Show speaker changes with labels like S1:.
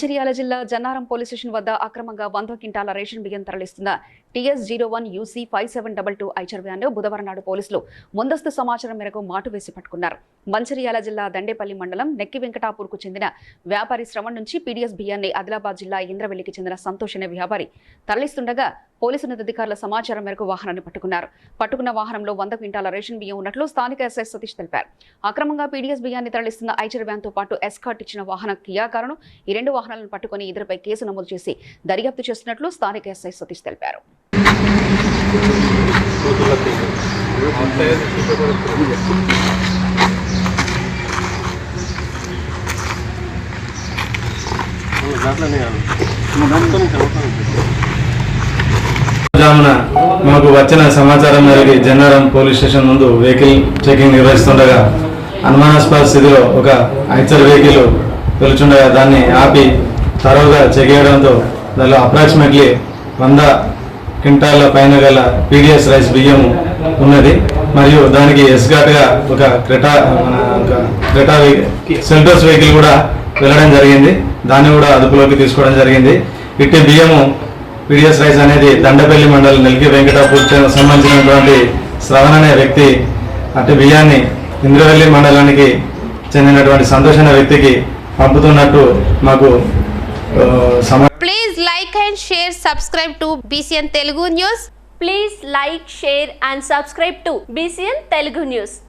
S1: మంచిర్యాల జిల్లా Jannaram police station వద్ద అక్రమంగా వంద క్వింటాల రేషన్ బియ్యం తరలిస్తున్న TS zero one UC five seven double two ఐచర్వ్యాన్ని బుధవారం నాడు పోలీసులు ముందస్తు సమాచారం మేరకు మాటు వేసి పట్టుకున్నారు. మంచిర్యాల జిల్లా దండేపల్లి మండలం నెక్కి వెంకటాపూర్కు చెందిన వ్యాపారి శ్రవణ్ నుంచి పీడీఎస్ బియ్యాన్ని ఆదిలాబాద్ జిల్లా ఇంద్రవెల్లికి చెందిన సంతోష్ అనే వ్యాపారి తరలిస్తుండగా పోలీసు ఉన్నతాధికారుల సమాచారం మేరకు వాహనాన్ని పట్టుకున్నారు. పట్టుకున్న వాహనంలో వంద క్వింటాల రేషన్ బియ్యం ఉన్నట్లు స్థానిక ఎస్ఐ సతీష్ తెలిపారు. అక్రమంగా పీడీఎస్ బియ్యాన్ని తరలిస్తున్న ఐచర్ వ్యాన్తో పాటు ఎస్కాట్ ఇచ్చిన వాహన కియాకారును ఈ రెండు వాహనాలను పట్టుకుని ఇద్దరిపై కేసు నమోదు చేసి దర్యాప్తు చేస్తున్నట్లు స్థానిక ఎస్ఐ సతీష్ తెలిపారు.
S2: జామున మాకు వచ్చిన సమాచారం మేరకు జన్నారం పోలీస్ స్టేషన్ ముందు వెహికల్ చెకింగ్ నిర్వహిస్తుండగా అనుమానాస్పద స్థితిలో ఒక ఐచర్ వెహికల్ వెలుచుండగా దాన్ని ఆపి తరోగా చెక్ చేయడంతో దానిలో అప్రాక్సిమేట్లీ వంద క్వింటాల పైన గల పీడిఎస్ రైస్ బియ్యం ఉన్నది. మరియు దానికి ఎస్గాట్గా ఒక క్రెటా మన ఒక క్రెటా వెహికల్ సెల్టోస్ వెహికల్ కూడా వెళ్ళడం జరిగింది. దాన్ని కూడా అదుపులోకి తీసుకోవడం జరిగింది. ఇట్టి బియ్యము పిడిఎస్ రైస్ అనేది దండపల్లి మండలం నెల్కి వెంకటాపూర్ సంబంధించినటువంటి శ్రవణ్ అనే వ్యక్తి అంటే బియ్యాన్ని ఇంద్రవల్లి మండలానికి చెందినటువంటి సంతోష్ వ్యక్తికి పంపుతున్నట్టు మాకు
S3: please like and share subscribe to BCN Telugu news
S4: please like share and subscribe to BCN Telugu news